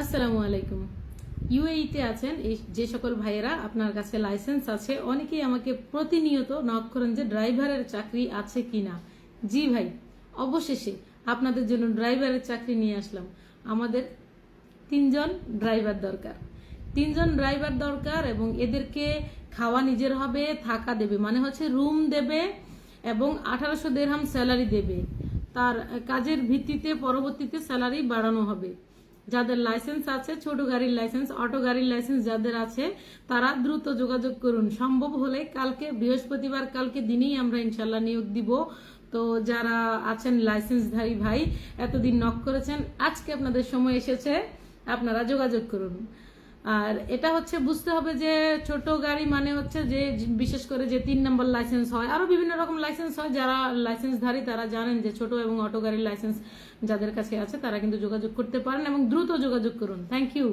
আসসালামু আলাইকুম। ইউএইতে আছেন এই যে সকল ভাইয়েরা, আপনার কাছে লাইসেন্স আছে, অনেকেই আমাকে প্রতিনিয়ত নক করেন যে ড্রাইভারের চাকরি আছে কিনা। জি ভাই, অবশেষে আপনাদের জন্য ড্রাইভারের চাকরি নিয়ে আসলাম। আমাদের তিনজন ড্রাইভার দরকার। তিনজন ড্রাইভার দরকার এবং এদেরকে খাওয়া নিজের হবে, থাকা দেবে। মানে হচ্ছে রুম দেবে এবং আঠারোশো দেড়হাম স্যালারি দেবে। তার কাজের ভিত্তিতে পরবর্তীতে স্যালারি বাড়ানো হবে। যাদের লাইসেন্স আছে, ছোট গাড়ির লাইসেন্স, অটো গাড়ির লাইসেন্স যাদের আছে, তারা দ্রুত যোগাযোগ করুন। সম্ভব হলে কালকে, বৃহস্পতিবার, কালকে দিনেই আমরা ইনশাল্লাহ নিয়োগ দিব। তো যারা আছেন লাইসেন্সধারী ভাই, এতদিন নক করেছেন, আজকে আপনাদের সময় এসেছে, আপনারা যোগাযোগ করুন। আর এটা হচ্ছে বুঝতে হবে যে ছোট গাড়ি মানে হচ্ছে যে বিশেষ করে যে তিন নম্বর লাইসেন্স হয়। আরও বিভিন্ন রকম লাইসেন্স হয়। যারা লাইসেন্সধারী তারা জানেন যে ছোট এবং অটো গাড়ির লাইসেন্স যাদের কাছে আছে তারা কিন্তু যোগাযোগ করতে পারেন এবং দ্রুত যোগাযোগ করুন। Thank you